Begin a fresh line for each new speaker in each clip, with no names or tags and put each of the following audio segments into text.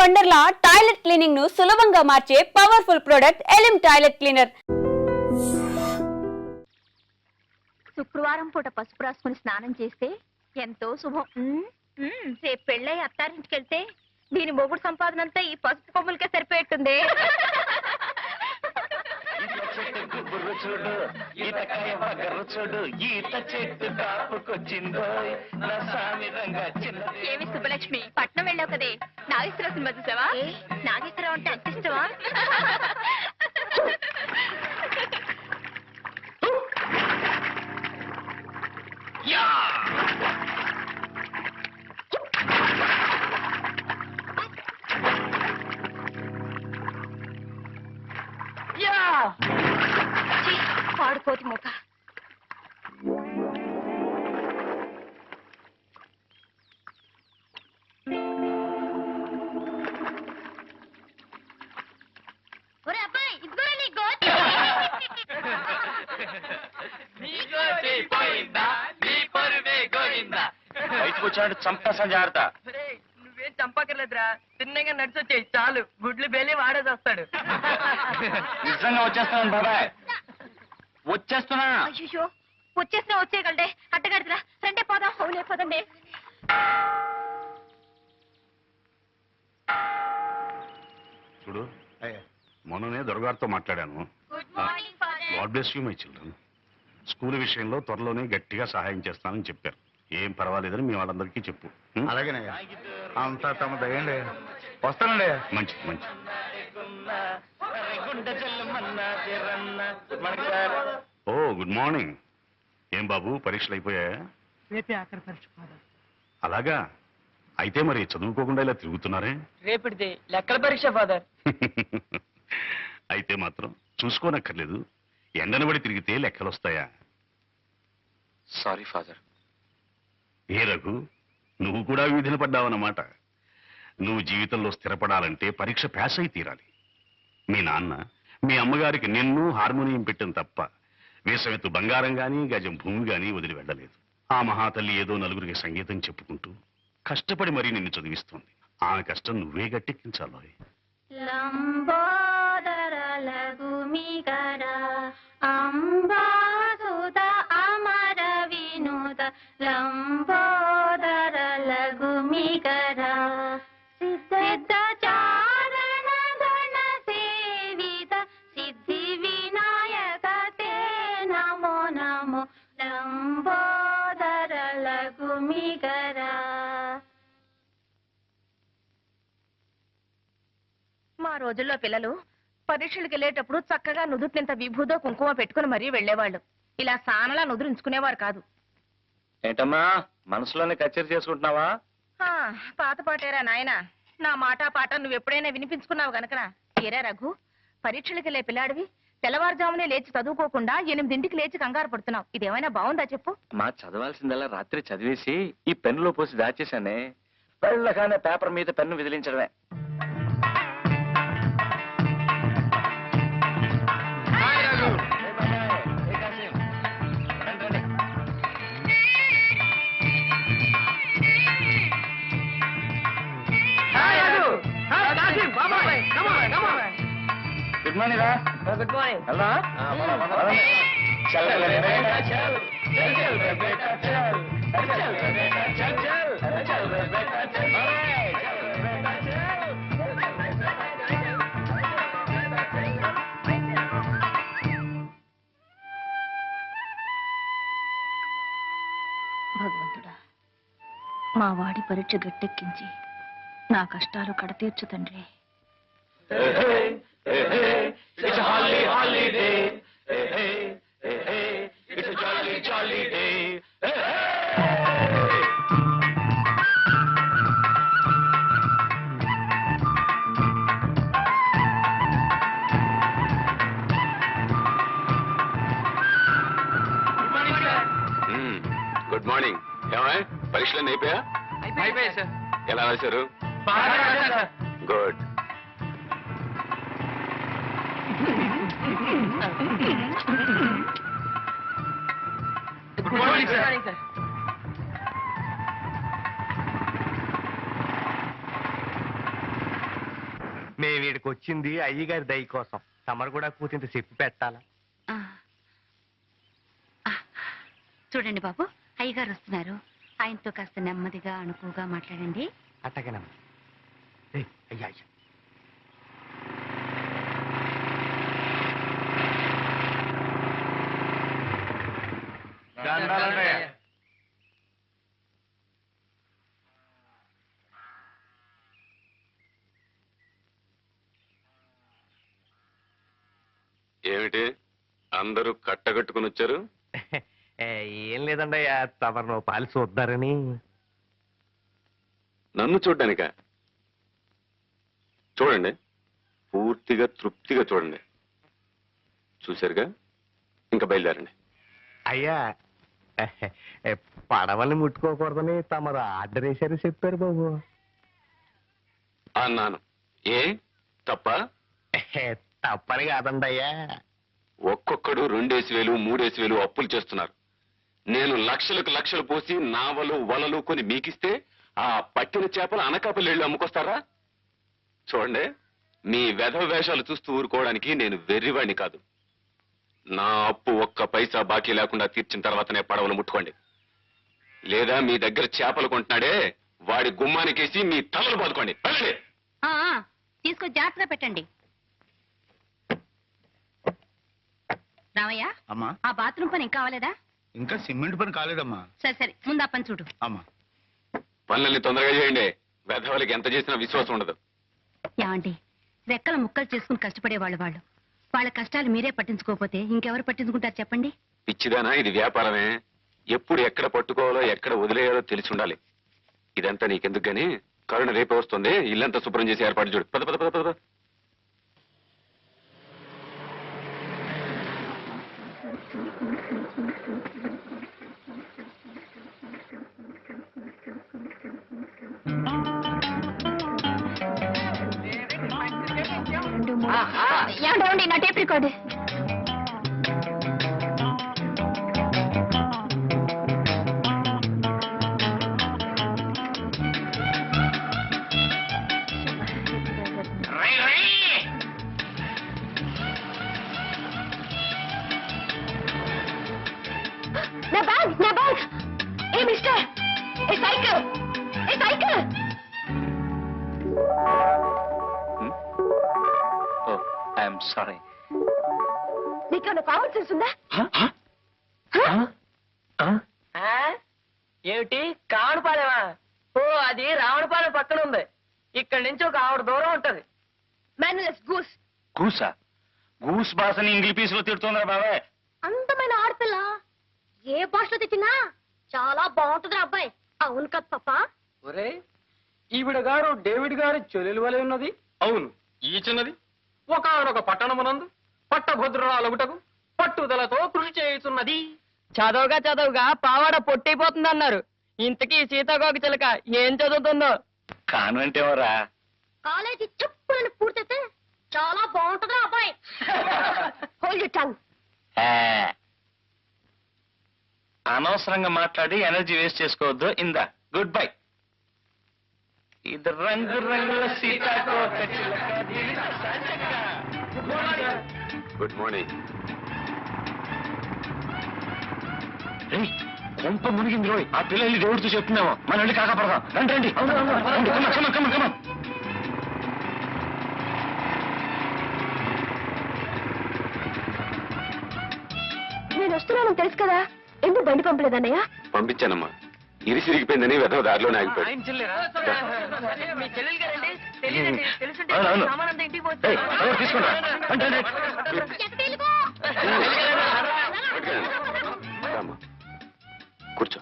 Wonderla toilet క్లీనింగ్ను సులభంగా మార్చే powerful product Elim toilet cleaner.
శుక్రవారం పూట పసుపు రాసుకుని స్నానం చేస్తే ఎంతో శుభం. రేపు పెళ్ళై అత్తారింటికి వెళ్తే దీని మొగుడు సంపాదన అంతా ఈ పసుపు కొమ్ములకే సరిపోయేట్టుంది.
బుర్ర చూడు ఈతకాయ బగర్ర చూడు ఈత చెట్టు కాపుకొచ్చిందో నా సామి రంగా చిన్నది
ఏమి సుబ్బలక్ష్మి పట్నం వెళ్ళావు కదే. నాగేశ్వరరావు సినిమా చూసావా? నాగేశ్వరరావు అంటే అంత ఇష్టమా?
యా!
ఛీ, పాడుకోతి ముఖ. ఒరే అబ్బాయి ఇదిగో నీ గోచి
బయటకు వచ్చినట్టు చంపేసాను జాగ్రత్త.
నువ్వేం చంపకర్లేదురా తిన్నగా నడిచొచ్చాయి చాలు. గుడ్లు బేలి వాడేసి వస్తాడు
నిజంగా వచ్చేస్తున్నాను బాబాయ్. వచ్చేస్తున్నా.
అయ్యో వచ్చేసినా వచ్చేయగలడే. అట్టగడదురా. రండే పోదాం అవులే పోదండి.
చూడు మొన్ననే దొరగారితో మాట్లాడాను.
Good morning father.
God bless you my children. School విషయంలో త్వరలోనే గట్టిగా సహాయం చేస్తానని చెప్పారు. ఏం పర్వాలేదని మీ వాళ్ళందరికీ చెప్పు?
అలాగేనయ్యా. అంతా తమ దయండి వస్తానండి.
మంచిది మంచిది.
మనకి సార్
ఓ గుడ్ మార్నింగ్ ఏం బాబు పరీక్షలు అయిపోయాయా?
రేపే ఆఖరి పరీక్ష ఫాదర్
అలాగా? అయితే మరి చదువుకోకుండా ఇలా తిరుగుతున్నారే?
రేపటిది లెక్కల పరీక్ష ఫాదర్
అయితే మాత్రం చూసుకోనక్కర్లేదు. ఎండనబడి తిరిగితే లెక్కలు వస్తాయా
సారీ ఫాదర్
ఏ రఘు నువ్వు కూడా వీధిని పడ్డావన్నమాట. నువ్వు జీవితంలో స్థిరపడాలంటే పరీక్ష పాస్ అయి తీరాలి. మీ నాన్న మీ అమ్మగారికి నిన్ను హార్మోనియం పెట్టిన తప్ప వేసమెత్తు బంగారం గాని గజం భూమి గాని వదిలి వెళ్ళలేదు. ఆ మహాతల్లి ఏదో నలుగురికి సంగీతం చెప్పుకుంటూ కష్టపడి మరీ నిన్ను చదివిస్తుంది. ఆమె కష్టం నువ్వే గట్టెక్కించాలో
లంబోదర అంబాసుత అమర రోజుల్లో పిల్లలు పరీక్షలకు వెళ్ళేటప్పుడు చక్కగా నుదుటినింత విభూదో కుంకుమ పెట్టుకుని మరీ వెళ్ళేవాళ్ళు. ఇలా సానలా నుదురించుకునేవారు కాదు.
ఏంటమ్మా మనసులోనే కచేరీ చేసుకుంటున్నావా?
పాత పాటేరా నాయనా. నా మాట పాట నువ్వు ఎప్పుడైనా వినిపించుకున్నావు గనకనా? ఏరా రఘు పరీక్షలకు వెళ్ళే పిల్లాడివి తెల్లవారుజామునే లేచి చదువుకోకుండా ఎనిమిదింటికి లేచి కంగారు పడుతున్నావు. ఇదేమైనా బాగుందా చెప్పు?
మా చదవాల్సిందల్లా రాత్రి చదివేసి ఈ పెన్నులో పోసి దాచేశానే. వెళ్ళగానే పేపర్ మీద పెన్ను విదిలించడమే. గుడ్ మార్నింగ్ రా
గుడ్ మార్నింగ్
హలో
భగవంతుడా మా వాడి పరీక్ష గట్టెక్కించి నా కష్టాలు కడతీర్చు తండ్రి.
Hey, hey, it's a holly holiday. Hey, hey, hey, hey, it's a jolly, jolly day. Hey, hey.
Good morning ఏమా పరీక్షలు అయిపోయా
అయిపోయాయి సార్
ఎలా రాశారు గుడ్
గుడ్ మార్నింగ్ సార్
మేము వీడికి వచ్చింది అయ్యగారి దయ కోసం. తమరు కూడా కూర్చుంటే చెప్పి పెట్టాలా.
చూడండి బాబు అయ్యగారు వస్తున్నారు. ఆయనతో కాస్త నెమ్మదిగా అణుకుగా మాట్లాడండి.
అట్టగనమ్మా. అయ్యా అయ్యా.
దండాలండి
ఏమిటి? అందరూ కట్టగట్టుకుని వచ్చారు?
ఏ, లేదండి తమరు నువ్వు పాలు చూద్దారని
నన్ను చూడ్డానిక? చూడండి. పూర్తిగా తృప్తిగా చూడండి. చూశారుగా? ఇంకా బయలుదేరండి.
అయ్యా పడవల్ని ముట్టుకోకూడదని తమరు ఆర్డర్ వేశారు చెప్పారు బాబు.
అన్నాను. ఏ? తప్ప?
తప్పని కాదండి అయ్యా.
ఒక్కొక్కడు రెండేసి వేలు మూడేసి వేలు అప్పులు చేస్తున్నారు. నేను లక్షలకు లక్షలు పోసి నావలు వలలు కొని మీకిస్తే ఆ పట్టిన చేపలు అనకాపల్లి వెళ్ళి అమ్ముకొస్తారా? చూడండి మీ వెధవ వేషాలు చూస్తూ ఊరుకోవడానికి నేను వెర్రివాణ్ణి కాదు. నా అప్పు ఒక్క పైసా బాకీ లేకుండా తీర్చిన తర్వాతనే పడవలు ముట్టుకోండి. లేదా మీ దగ్గర చేపలు కొంటున్నాడే వాడి గుమ్మానికేసి మీ తలలు బాదుకోండి. వెళ్ళండి.
ఆ, ఆ, తీసుకొని జాగ్రత్తగా పెట్టండి. రామయ్య
అమ్మా.
ఆ బాత్రూమ్ పని ఇంకా అవ్వలేదా?
ఇంకా సిమెంట్ పని కాలేదమ్మా.
సరే సరే ముందు ఆ పని చూడు.
అమ్మా.
పనులన్నీ తొందరగా చేయండి. వెధవలకి ఎంత చేసినా విశ్వాసం ఉండదు.
ఏమండి రెక్కల ముక్కలు చేసుకుని కష్టపడేవాళ్ళు వాళ్ళు వాళ్ళ. కష్టాలు మీరే పట్టించుకోకపోతే ఇంకెవరు పట్టించుకుంటారు చెప్పండి?
పిచ్చిదానా ఇది వ్యాపారమే. ఎప్పుడు ఎక్కడ పట్టుకోవాలో ఎక్కడ వదిలేయాలో తెలిసి ఉండాలి. ఇదంతా నీకెందుకు గాని? కరుణ రేపే వస్తుంది ఇల్లంతా శుభ్రం చేసి ఏర్పాటు చూడు. పద పద పద పద పద.
ఏమండి నా టేప్ రికార్డు నా బ్యాగ్ నా బ్యాగ్ ఏ మిస్టర్ ఏ సైకిల్ ఏ సైకిల్
ఐఎమ్ సారీ
నీకేమైనా కామన్ సెన్స్ ఉందా?
ఆ? ఏమిటి? కావడపాలెమా ఓ అది రావణపాలెం పక్కన ఉంది. ఇక్కడ నుంచి ఒక ఆవిడ దూరం ఉంటది.
మేనలెస్ గూస్
గూసా గూస్ భాషని ఇంగ్లీష్ పీసులో తిడుతుందా బాబాయ్
అందమైన ఆడపిల్ల. ఏ భాషలో తెచ్చినా చాలా బాగుంటుంది అబ్బాయి. అవును కదా పాప?
ఒరే ఈవిడ గారు డేవిడ్ గారి చెల్లెలు వలె ఉన్నది? అవును ఈ చిన్నది ఒక ఒక పట్టణమునందు పట్టభద్రురాలగుటకు పట్టుదలతో కృషి చేయుతున్నది చదవగా చదవగా పావాడ పొట్టైపోతుంది అన్నారు ఇంతకీ సీతాకోక చిలక ఏం చదువుతుందో?
కాన్వెంట్ ఎవరా
కాలేజీ చెప్పులని పూర్తయితే చాలా బాగుంటుంది అబ్బాయి. హోల్డ్ యూ టంగ్
అనవసరంగా మాట్లాడి ఎనర్జీ వేస్ట్ చేసుకోవద్దు. ఇందా గుడ్ బై. ఇది రంగు రంగుల సీతాకోక చిలక.
గుడ్ మార్నింగ్
ఏయ్, కొంప మునిగింది రోయ్ ఆ పిల్లల్ని దేవుడితో చెప్తున్నాము మన వెళ్ళి కాకపడదాం రండి రండి. రండి కమ కమ కమ కమ
నేను వస్తున్నాను తెలుసు కదా. ఎందుకు బండి పంపలేదన్నయ్య
పంపించానమ్మా. ఇరిసిరిగిపోయిందని వెధవ దారిలోనే ఆగిపోయాడు.
అవును, అవును. ఏయ్, ఎవరు తీసుకున్నా
రామ్మా. కూర్చో.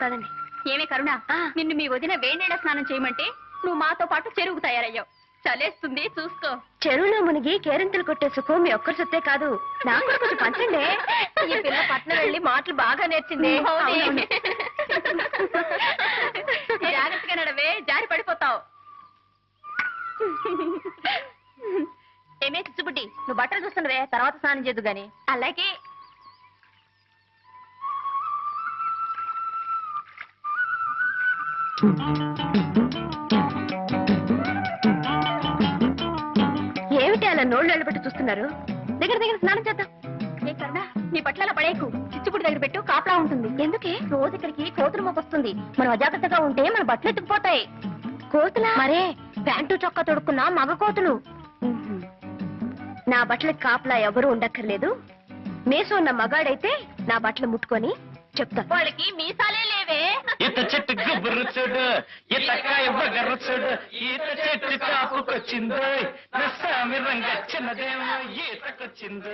పదండి.
ఏమే కరుణ? నిన్ను మీ వదిన వేణీళ్ళ స్నానం చేయమంటే నువ్వు మాతో పాటు చెరువుకు తయారయ్యావు. చలేస్తుంది చూసుకో.
చెరువులో మునిగి కేరింతలు కొట్టే సుఖం మీ ఒక్కరి సొత్తే కాదు. నాకు కూడా కొంచెం పంచండి.
ఈ పిల్ల పట్నం వెళ్ళి మాటలు బాగా నేర్చింది.
అవును.
ఏమే చిచ్చుబుడ్డి? నువ్వు బట్టలు చూస్తున్నవే తర్వాత స్నానం చేద్దు గాని. అలాగే.
ఏమిటి అలా నోళ్ళు వెళ్ళబెట్టి చూస్తున్నారు? దగ్గర దగ్గర స్నానం చేద్దాం. ఏ కరుణా నీ పట్ల పడేకు చిచ్చుపుడి దగ్గర పెట్టు కాపలా ఉంటుంది. ఎందుకే? రోజు ఇక్కడికి కోతులు మోపొస్తుంది మనం అజాగ్రత్తగా ఉంటే మన బట్టలు ఎత్తుకుపోతాయి. కోతుల? మరే ప్యాంటు చొక్కా తొడుక్కున్న మగ కోతులు. నా బట్టలకు కాపలా ఎవరు ఉండక్కర్లేదు. మేసం ఉన్న మగాడైతే నా బట్టలు ముట్టుకొని చెప్తా. వాళ్ళకి మీసాలే లేవే.
ఈత చెట్టు గుబ్బురు చూడు ఈతకాయ బగర్ర చూడు ఈత చెట్టు కాపుకొచ్చిందో నస్సామి రంగ చిన్నదేమో ఈతకొచ్చిందో.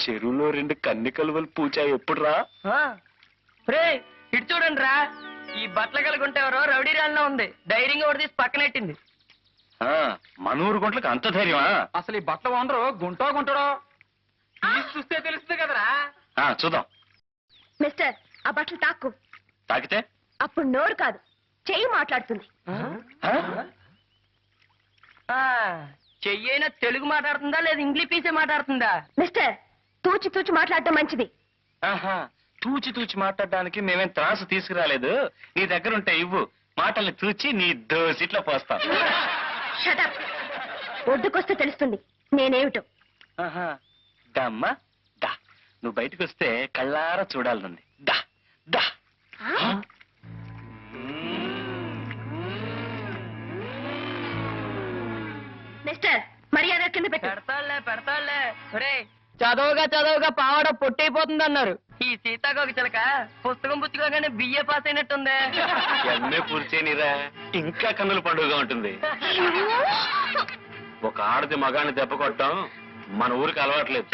చెరువులో రెండు కన్ని కలువలు పూచ ఎప్పుడు రా
రే ఇటు చూడండి రా. ఈ బట్టలు కలిగి ఉంటే ఎవరో రౌడీ రాల్లో ఉంది. ధైర్యంగా ఒకటి తీసి పక్కనెట్టింది
మనూరు గుంట్లకు అంత ధైర్యమా?
అసలు ఈ బట్టలు ఓనరు గుంటో గుంటడో? చూస్తే తెలుస్తుంది కదరా.
ఆ, చూద్దాం.
మిస్టర్ ఆ బట్టలు తాక్కు
తాకితే?
అప్పుడు నోరు కాదు చెయ్యి మాట్లాడుతుంది.
ఆ?
చెయ్యైనా తెలుగు మాట్లాడుతుందా లేదా ఇంగ్లీష్ పీసే మాట్లాడుతుందా?
మిస్టర్ తూచి తూచి మాట్లాడటం మంచిది.
ఆహా తూచి తూచి మాట్లాడడానికి మేమేం త్రాసు తీసుకురాలేదు. నీ దగ్గర ఉంటే ఇవ్వు. మాటల్ని తూచి నీ దోసిట్లో పోస్తాం.
షటప్ ఒడ్డుకొస్తే తెలుస్తుంది. నేనేమిటో.
ఆహా దమ్మ దా. నువ్వు బయటకు వస్తే కళ్ళారా చూడాలనుంది. దా దా.
మిస్టర్ మర్యాద కింద పెట్టు.
పెడతాళ్ళే ఒరే చదవగా చదవగా పావడ పొట్టైపోతుంది అన్నారు ఈ సీతాకోక చిలక పుస్తకం పుచ్చుకోగానే బిఏ పాస్ అయినట్టుంది.
ఎన్నే పూర్చేనిరా. ఇంకా కన్నుల పండుగగా ఉంటుంది. ఒక ఆడది మగాన్ని దెబ్బ కొట్టడం మన ఊరికి అలవాట్లేదు.